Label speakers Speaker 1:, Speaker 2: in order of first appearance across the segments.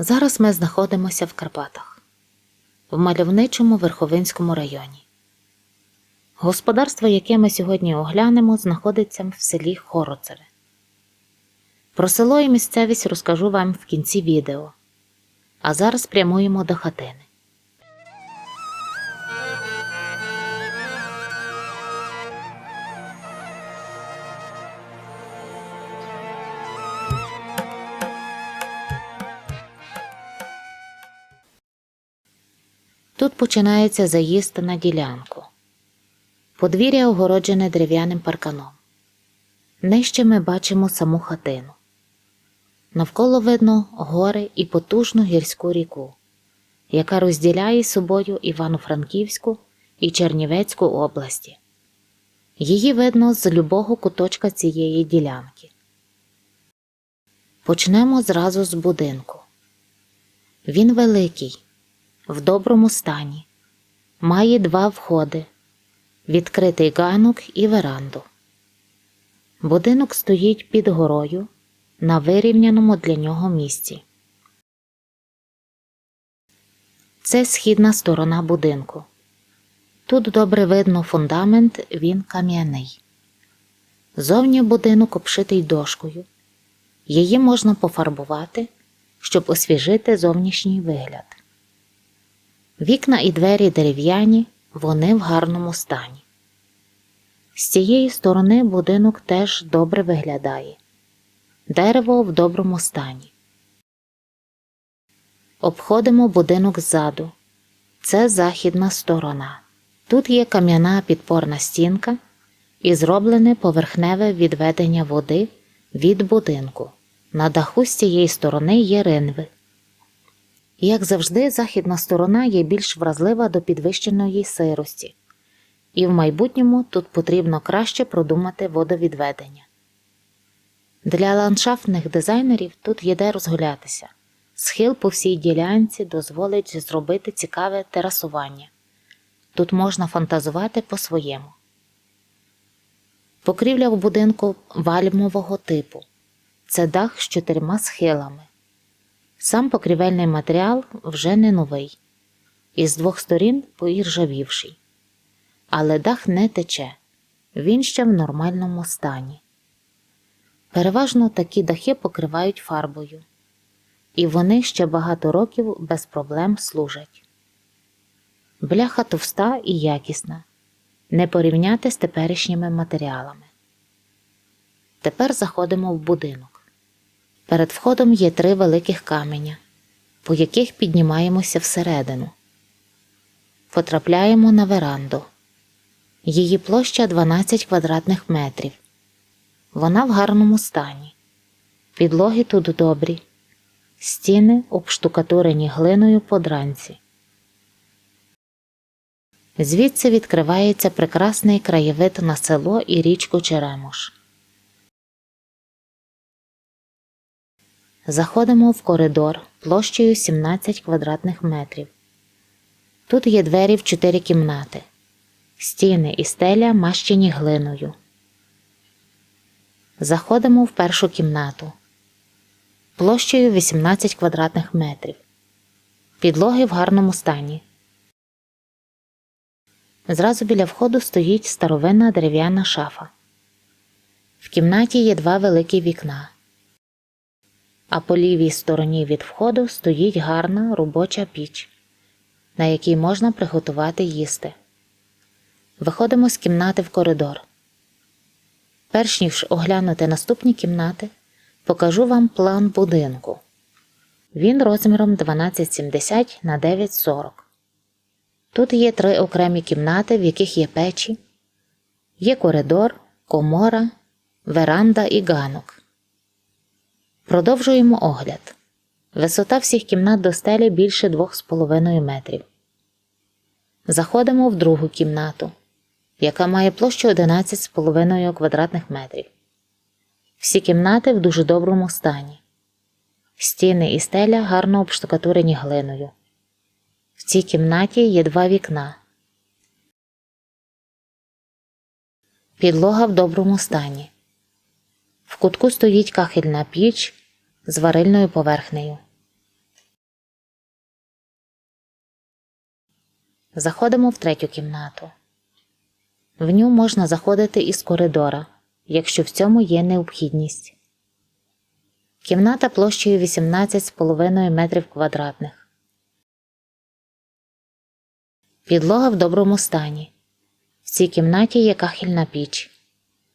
Speaker 1: Зараз ми знаходимося в Карпатах, в мальовничому Верховинському районі. Господарство, яке ми сьогодні оглянемо, знаходиться в селі Хороцеве. Про село і місцевість розкажу вам в кінці відео. А зараз прямуємо до хатини. Тут починається заїзд на ділянку. Подвір'я огороджене дерев'яним парканом. Нижче ми бачимо саму хатину. Навколо видно гори і потужну гірську ріку, яка розділяє собою Івано-Франківську і Чернівецьку області. Її видно з любого куточка цієї ділянки. Почнемо зразу з будинку. Він великий, в доброму стані, має два входи, відкритий ганок і веранду. Будинок стоїть під горою на вирівняному для нього місці. Це східна сторона будинку. Тут добре видно фундамент, він кам'яний. Зовні будинок обшитий дошкою. Її можна пофарбувати, щоб освіжити зовнішній вигляд. Вікна і двері дерев'яні, вони в гарному стані. З цієї сторони будинок теж добре виглядає. Дерево в доброму стані. Обходимо будинок ззаду. Це західна сторона. Тут є кам'яна підпорна стінка і зроблене поверхневе відведення води від будинку. На даху з цієї сторони є ринви. Як завжди, західна сторона є більш вразлива до підвищеної сирості, і в майбутньому тут потрібно краще продумати водовідведення. Для ландшафтних дизайнерів тут є де розгулятися. Схил по всій ділянці дозволить зробити цікаве терасування. Тут можна фантазувати по-своєму. Покрівля в будинку вальмового типу. Це дах з чотирма схилами. Сам покрівельний матеріал вже не новий, із двох сторін поіржавівший. Але дах не тече, він ще в нормальному стані. Переважно такі дахи покривають фарбою, і вони ще багато років без проблем служать. Бляха товста і якісна, не порівняти з теперішніми матеріалами. Тепер заходимо в будинок. Перед входом є три великих каменя, по яких піднімаємося всередину. Потрапляємо на веранду. Її площа 12 квадратних метрів. Вона в гарному стані. Підлоги тут добрі, стіни обштукатурені глиною подранці. Звідси відкривається прекрасний краєвид на село і річку Черемош. Заходимо в коридор площею 17 квадратних метрів. Тут є двері в чотири кімнати, стіни і стеля мащені глиною. Заходимо в першу кімнату площею 18 квадратних метрів. Підлоги в гарному стані. Зразу біля входу стоїть старовинна дерев'яна шафа. В кімнаті є два великі вікна а по лівій стороні від входу стоїть гарна робоча піч, на якій можна приготувати їсти. Виходимо з кімнати в коридор. Перш ніж оглянути наступні кімнати, покажу вам план будинку. Він розміром 1270 на 940. Тут є три окремі кімнати, в яких є печі, є коридор, комора, веранда і ганок. Продовжуємо огляд. Висота всіх кімнат до стелі більше 2,5 метрів. Заходимо в другу кімнату, яка має площу 11,5 квадратних метрів. Всі кімнати в дуже доброму стані. Стіни і стеля гарно обштукатурені глиною. В цій кімнаті є два вікна. Підлога в доброму стані. В кутку стоїть кахельна піч з варильною поверхнею. Заходимо в третю кімнату. В ню можна заходити із коридора, якщо в цьому є необхідність. Кімната площею 18,5 метрів квадратних. Підлога в доброму стані. В цій кімнаті є кахільна піч.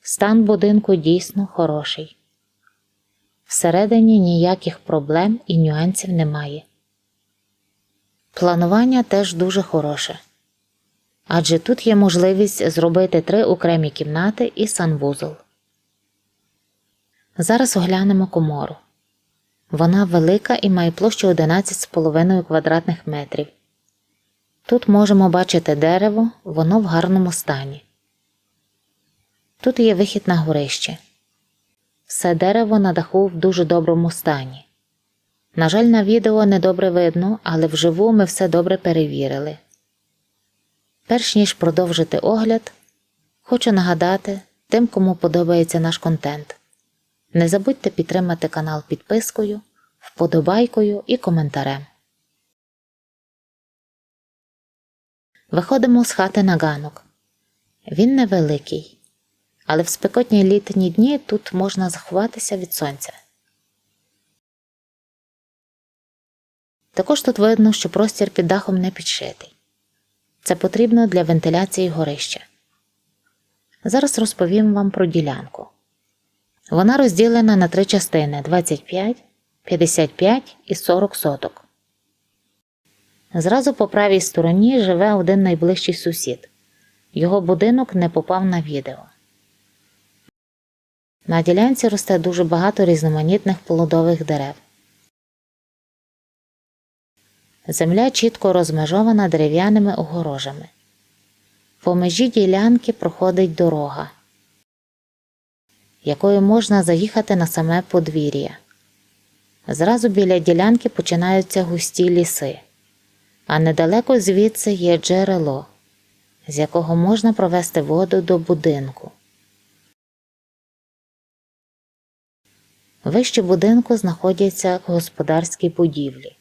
Speaker 1: Стан будинку дійсно хороший. Всередині ніяких проблем і нюансів немає. Планування теж дуже хороше. Адже тут є можливість зробити три окремі кімнати і санвузол. Зараз оглянемо комору. Вона велика і має площу 11,5 квадратних метрів. Тут можемо бачити дерево, воно в гарному стані. Тут є вихід на горище. Все дерево на даху в дуже доброму стані. На жаль, на відео не добре видно, але вживу ми все добре перевірили. Перш ніж продовжити огляд, хочу нагадати тим, кому подобається наш контент. Не забудьте підтримати канал підпискою, вподобайкою і коментарем. Виходимо з хати на ганок. Він невеликий, але в спекотні літні дні тут можна заховатися від сонця. Також тут видно, що простір під дахом не підшитий. Це потрібно для вентиляції горища. Зараз розповім вам про ділянку. Вона розділена на три частини 25, 55 і 40 соток. Зразу по правій стороні живе один найближчий сусід. Його будинок не попав на відео. На ділянці росте дуже багато різноманітних плодових дерев. Земля чітко розмежована дерев'яними огорожами. По межі ділянки проходить дорога, якою можна заїхати на саме подвір'я. Зразу біля ділянки починаються густі ліси, а недалеко звідси є джерело, з якого можна провести воду до будинку. Вище будинку знаходяться господарські будівлі.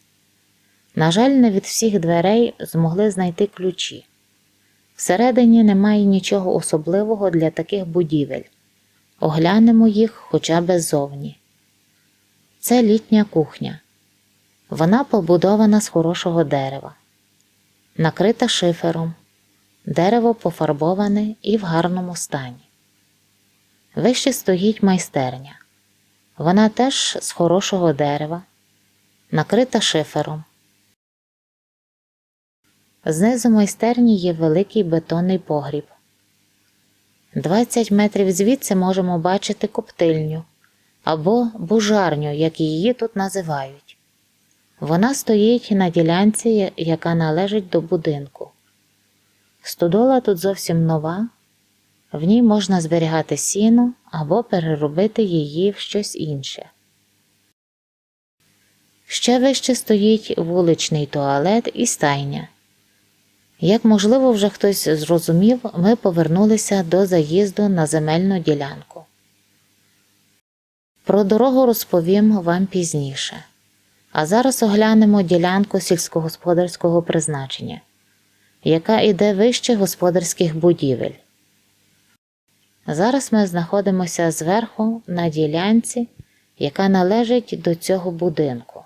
Speaker 1: На жаль, не від всіх дверей змогли знайти ключі. Всередині немає нічого особливого для таких будівель. Оглянемо їх хоча б ззовні. Це літня кухня. Вона побудована з хорошого дерева, накрита шифером. Дерево пофарбоване і в гарному стані. Вище стоїть майстерня. Вона теж з хорошого дерева, накрита шифером. Знизу майстерні є великий бетонний погріб. 20 метрів звідси можемо бачити коптильню або бужарню, як її тут називають. Вона стоїть на ділянці, яка належить до будинку. Стодола тут зовсім нова, в ній можна зберігати сіно або переробити її в щось інше. Ще вище стоїть вуличний туалет і стайня. Як можливо, вже хтось зрозумів, ми повернулися до заїзду на земельну ділянку. Про дорогу розповім вам пізніше, а зараз оглянемо ділянку сільськогосподарського призначення, яка йде вище господарських будівель. Зараз ми знаходимося зверху на ділянці, яка належить до цього будинку.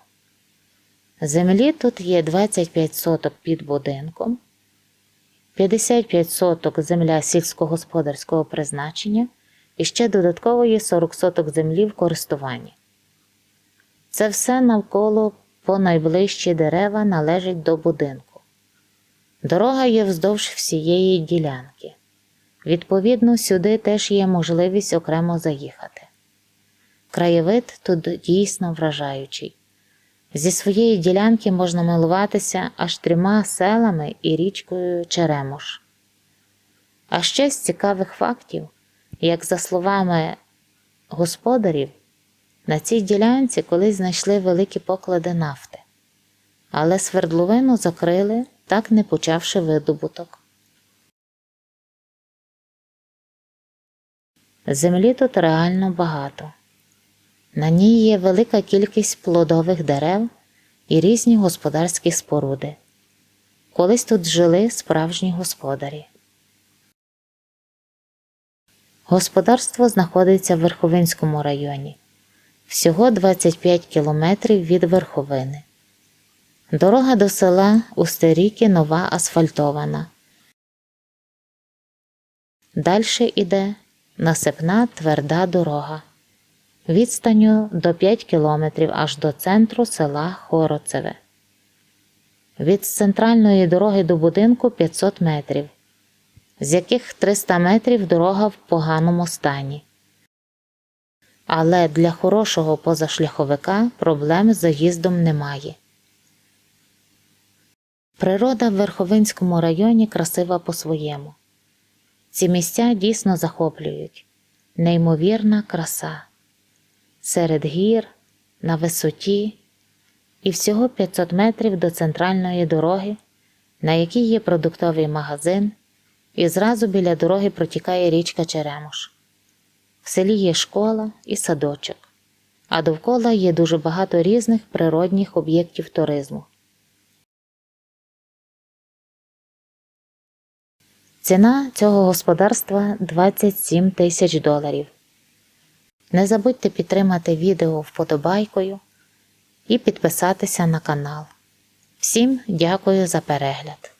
Speaker 1: Землі тут є 25 соток під будинком. 55 соток земля сільськогосподарського призначення і ще додатково є 40 соток землі в користуванні. Це все навколо по найближчі дерева належить до будинку. Дорога є вздовж всієї ділянки. Відповідно, сюди теж є можливість окремо заїхати. Краєвид тут дійсно вражаючий. Зі своєї ділянки можна милуватися аж трьома селами і річкою Черемош. А ще з цікавих фактів, як за словами господарів, на цій ділянці колись знайшли великі поклади нафти, але свердловину закрили, так не почавши видобуток. Землі тут реально багато. На ній є велика кількість плодових дерев і різні господарські споруди. Колись тут жили справжні господарі. Господарство знаходиться в Верховинському районі. Всього 25 кілометрів від верховини. Дорога до села Устеріки нова асфальтована. Дальше іде насипна тверда дорога. Відстанню до 5 кілометрів аж до центру села Хороцеве. Від центральної дороги до будинку 500 метрів, з яких 300 метрів дорога в поганому стані. Але для хорошого позашляховика проблем з заїздом немає. Природа в Верховинському районі красива по-своєму. Ці місця дійсно захоплюють неймовірна краса. Серед гір, на висоті і всього 500 метрів до центральної дороги, на якій є продуктовий магазин, і зразу біля дороги протікає річка Черемош. В селі є школа і садочок, а довкола є дуже багато різних природних об'єктів туризму. Ціна цього господарства 27 тисяч доларів. Не забудьте підтримати відео вподобайкою і підписатися на канал. Всім дякую за перегляд!